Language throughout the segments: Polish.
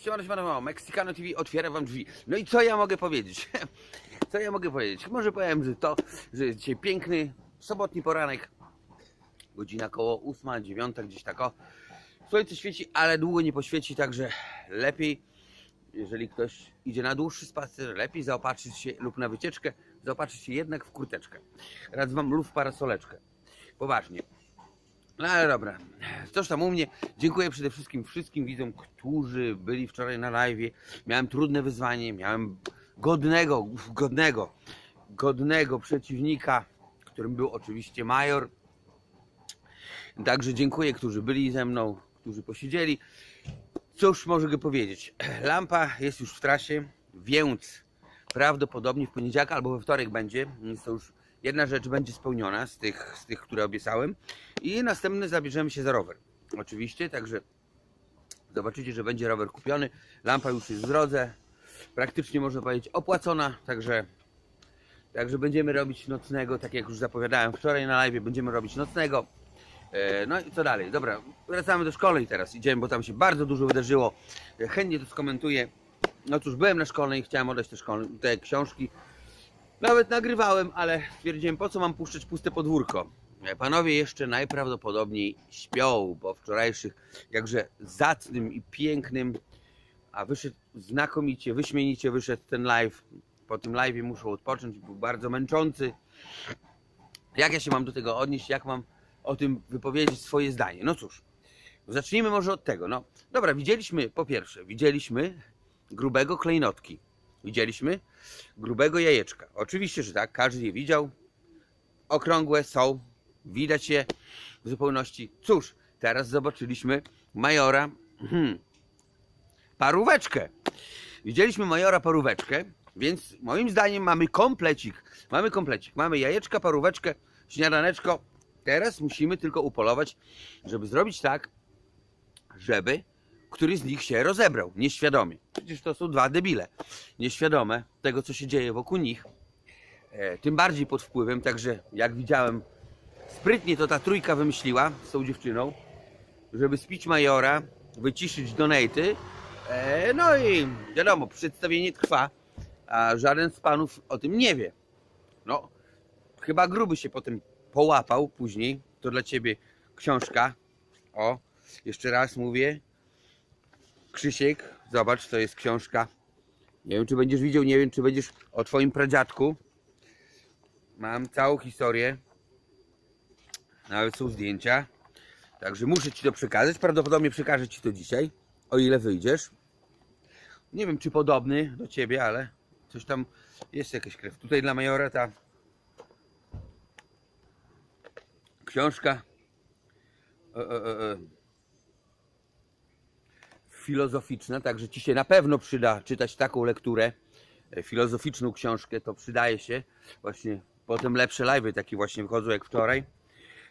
siemano, siemano, Mexicano TV otwiera wam drzwi. No i co ja mogę powiedzieć? Co ja mogę powiedzieć? Może powiem, że to, że jest dzisiaj piękny, sobotni poranek, godzina koło 8, 9, gdzieś tak o. Słońce świeci, ale długo nie poświeci, także lepiej, jeżeli ktoś idzie na dłuższy spacer, lepiej zaopatrzyć się lub na wycieczkę, zaopatrzyć się jednak w kurteczkę. Radzę wam lub w parasoleczkę. Poważnie. No ale dobra, coś tam u mnie. Dziękuję przede wszystkim wszystkim widzom, którzy byli wczoraj na live. Miałem trudne wyzwanie, miałem godnego, godnego, godnego przeciwnika, którym był oczywiście Major. Także dziękuję, którzy byli ze mną, którzy posiedzieli. Cóż mogę powiedzieć? Lampa jest już w trasie, więc prawdopodobnie w poniedziałek albo we wtorek będzie. Więc to już jedna rzecz będzie spełniona z tych, z tych które obiecałem. I następny zabierzemy się za rower. Oczywiście, także zobaczycie, że będzie rower kupiony. Lampa już jest w drodze. Praktycznie można powiedzieć opłacona, także Także będziemy robić nocnego, tak jak już zapowiadałem wczoraj na live, będziemy robić nocnego. E, No i co dalej? Dobra, wracamy do szkolnej teraz. Idziemy, bo tam się bardzo dużo wydarzyło. E, Chętnie to skomentuję. No cóż, byłem na szkolnej, chciałem oddać te, szkolne, te książki. Nawet nagrywałem, ale stwierdziłem, po co mam puszczać puste podwórko. E, Panowie jeszcze najprawdopodobniej śpią, bo wczorajszych jakże zacnym i pięknym, a wyszedł znakomicie, wyśmienicie wyszedł ten live. Po tym live muszę odpocząć, był bardzo męczący. Jak ja się mam do tego odnieść, jak mam o tym wypowiedzieć swoje zdanie? No cóż, zacznijmy może od tego. No dobra, widzieliśmy, po pierwsze, widzieliśmy grubego klejnotki. Widzieliśmy grubego jajeczka. Oczywiście, że tak, każdy je widział. Okrągłe są, widać je w zupełności. Cóż, teraz zobaczyliśmy majora hmm, paróweczkę. Widzieliśmy majora paróweczkę, więc moim zdaniem mamy komplecik. Mamy komplecik. Mamy jajeczka, paróweczkę, śniadaneczko. Teraz musimy tylko upolować, żeby zrobić tak, żeby któryś z nich się rozebrał nieświadomie. Przecież to są dwa debile. Nieświadome tego, co się dzieje wokół nich. E, tym bardziej pod wpływem, także jak widziałem, sprytnie to ta trójka wymyśliła z tą dziewczyną, żeby spić majora, wyciszyć donaty. E, no i wiadomo, przedstawienie trwa, a żaden z panów o tym nie wie. No, chyba gruby się potem połapał później. To dla ciebie książka. O, jeszcze raz mówię. Krzysiek, zobacz, to jest książka. Nie wiem, czy będziesz widział, nie wiem, czy będziesz o twoim pradziadku. Mam całą historię. Nawet są zdjęcia. Także muszę ci to przekazać. Prawdopodobnie przekażę ci to dzisiaj, o ile wyjdziesz. Nie wiem, czy podobny do ciebie, ale coś tam jest jakaś krew. Tutaj dla majora ta książka e, e, e, e, filozoficzna, także ci się na pewno przyda czytać taką lekturę, e, filozoficzną książkę, to przydaje się. Właśnie potem lepsze live'y takie właśnie wychodzą jak wczoraj.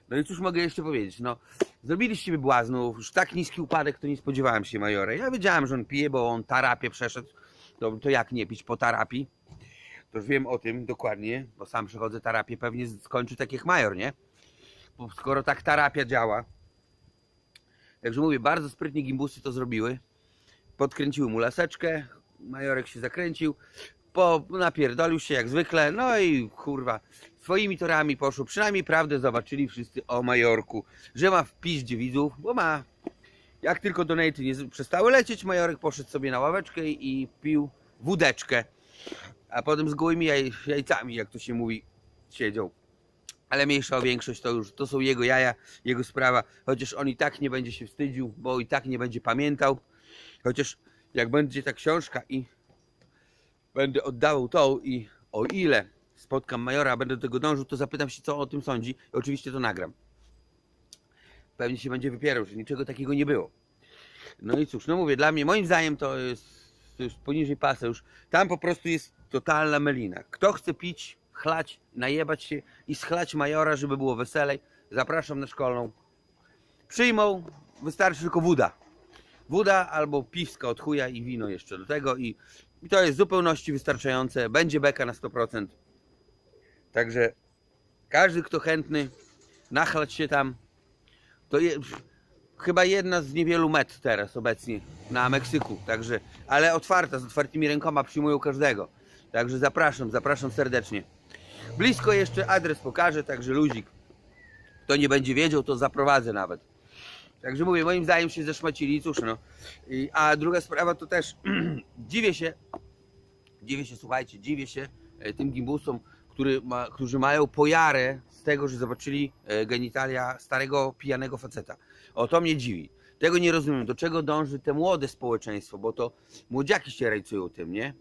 No i cóż mogę jeszcze powiedzieć, no zrobiliście mi błaznów, już tak niski upadek to nie spodziewałem się Majora. Ja wiedziałem, że on pije, bo on tarapię przeszedł, to, to jak nie pić po terapii? To już wiem o tym dokładnie, bo sam przechodzę terapię, pewnie skończy tak jak Major, nie? Bo skoro tak terapia działa. Także mówię, bardzo sprytnie gimbusy to zrobiły. Podkręciły mu laseczkę, Majorek się zakręcił, po, napierdolił się jak zwykle, no i kurwa, swoimi torami poszło. Przynajmniej prawdę zobaczyli wszyscy o Majorku, że ma w piździe widzów, bo ma. Jak tylko donaty nie przestały lecieć, Majorek poszedł sobie na ławeczkę i pił wódeczkę. A potem z gołymi jaj, jajcami, jak to się mówi, siedział. Ale mniejsza o większość to już to są jego jaja, jego sprawa. Chociaż on i tak nie będzie się wstydził, bo i tak nie będzie pamiętał. Chociaż jak będzie ta książka i będę oddawał tą i o ile spotkam majora, będę do tego dążył, to zapytam się, co o tym sądzi i oczywiście to nagram. Pewnie się będzie wypierał, że niczego takiego nie było. No i cóż, no mówię, dla mnie, moim zdaniem to jest, to jest poniżej pasa już. Tam po prostu jest totalna melina. Kto chce pić, chlać, najebać się i schlać majora, żeby było weselej, zapraszam na szkolną. Przyjmą, wystarczy tylko woda. Woda albo piwska od chuja i wino jeszcze do tego i, i to jest w zupełności wystarczające. Będzie beka na 100%. Także każdy, kto chętny nachlać się tam, to je, chyba jedna z niewielu met teraz obecnie na Meksyku, także, ale otwarta, z otwartymi rękoma przyjmują każdego. Także zapraszam, zapraszam serdecznie. Blisko jeszcze adres pokażę, także luzik. Kto nie będzie wiedział, to zaprowadzę nawet. Także mówię, moim zdaniem się zeszmacili, cóż no. I, a druga sprawa to też dziwię się, dziwię się, słuchajcie, dziwię się e, tym gimbusom, który ma, którzy mają pojarę z tego, że zobaczyli e, genitalia starego, pijanego faceta. O, to mnie dziwi. Tego nie rozumiem. Do czego dąży te młode społeczeństwo, bo to młodziaki się rajcują tym, nie?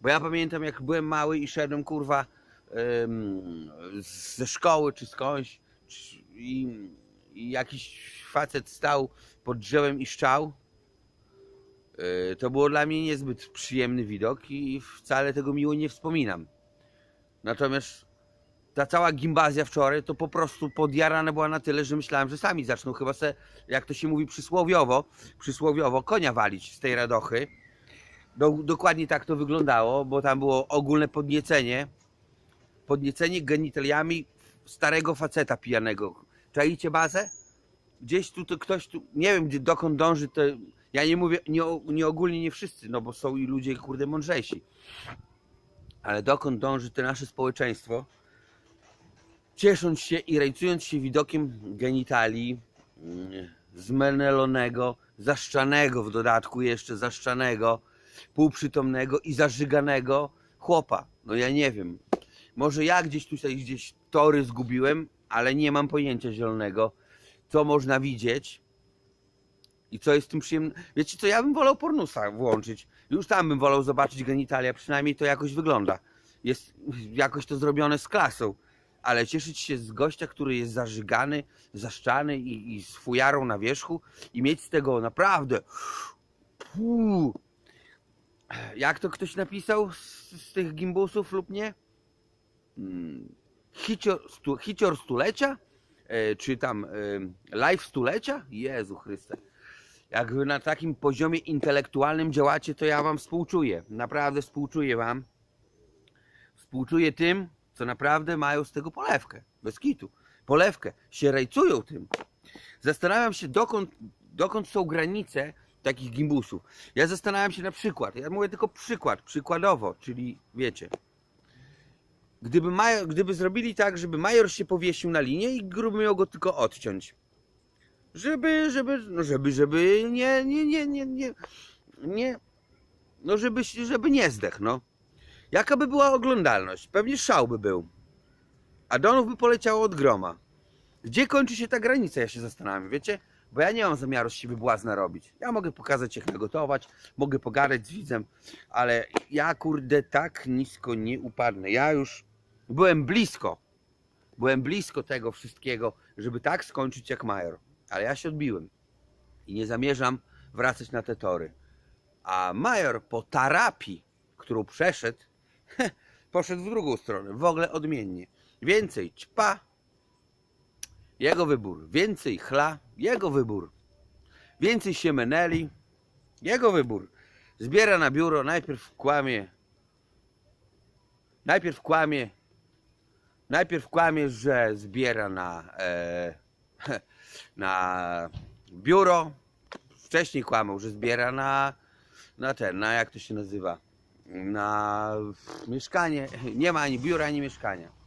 Bo ja pamiętam, jak byłem mały i szedłem, kurwa, em, ze szkoły czy skądś czy- i, i jakiś facet stał pod drzewem i szczał. E, To było dla mnie niezbyt przyjemny widok i wcale tego miło nie wspominam. Natomiast ta cała gimbazja wczoraj to po prostu podjarana była na tyle, że myślałem, że sami zaczną chyba se, jak to się mówi przysłowiowo, przysłowiowo konia walić z tej radochy. Do, dokładnie tak to wyglądało, bo tam było ogólne podniecenie. Podniecenie genitaliami starego faceta pijanego. Czaicie bazę? Gdzieś tu to ktoś tu, nie wiem gdzie, dokąd dąży to, ja nie mówię, nie, nie ogólnie nie wszyscy, no bo są i ludzie kurde mądrzejsi. Ale dokąd dąży to nasze społeczeństwo? Ciesząc się i rajcując się widokiem genitali mm, zmenelonego, zaszczanego w dodatku jeszcze, zaszczanego, półprzytomnego i zażyganego chłopa. No ja nie wiem. Może ja gdzieś tutaj gdzieś tory zgubiłem, ale nie mam pojęcia zielonego, co można widzieć i co jest tym przyjemne. Wiecie co, ja bym wolał pornusa włączyć. Już tam bym wolał zobaczyć genitalia, przynajmniej to jakoś wygląda. Jest jakoś to zrobione z klasą. Ale cieszyć się z gościa, który jest zażygany, zaszczany i, i z fujarą na wierzchu i mieć z tego naprawdę. Jak to ktoś napisał z, z tych gimbusów lub nie? Mm, Hicior, stu, hicior stulecia? E, czy tam e, live stulecia? Jezu Chryste. Jak wy na takim poziomie intelektualnym działacie, to ja wam współczuję. Naprawdę współczuję wam. Współczuję tym, co naprawdę mają z tego polewkę. Bez kitu. Polewkę. Się rajcują tym. Zastanawiam się, dokąd, dokąd są granice takich gimbusów. Ja zastanawiam się na przykład, ja mówię tylko przykład, przykładowo, czyli wiecie, gdyby, major, gdyby zrobili tak, żeby major się powiesił na linię i gruby miał go tylko odciąć. Żeby, żeby, no żeby, żeby nie, nie, nie, nie, nie, nie, no żeby, żeby nie zdech, no. Jaka by była oglądalność? Pewnie szał by był. A donów by poleciało od groma. Gdzie kończy się ta granica, ja się zastanawiam, wiecie? Bo ja nie mam zamiaru z siebie błazna robić. Ja mogę pokazać jak nagotować, mogę pogadać z widzem, ale ja kurde tak nisko nie upadnę. Ja już byłem blisko. Byłem blisko tego wszystkiego, żeby tak skończyć jak Major. Ale ja się odbiłem. I nie zamierzam wracać na te tory. A Major po terapii, którą przeszedł, poszedł w drugą stronę. W ogóle odmiennie. Więcej ćpa, jego wybór. Więcej chla, jego wybór. Więcej się meneli, jego wybór. Zbiera na biuro, najpierw kłamie. Najpierw kłamie. Najpierw kłamie, że zbiera na, e, na biuro. Wcześniej kłamał, że zbiera na, na ten, na jak to się nazywa? Na mieszkanie. Nie ma ani biura, ani mieszkania.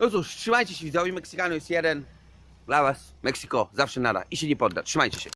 No cóż, trzymajcie się widzowie, Meksykano jest jeden. Dla was, Meksyko zawsze nada i się nie podda. Trzymajcie się.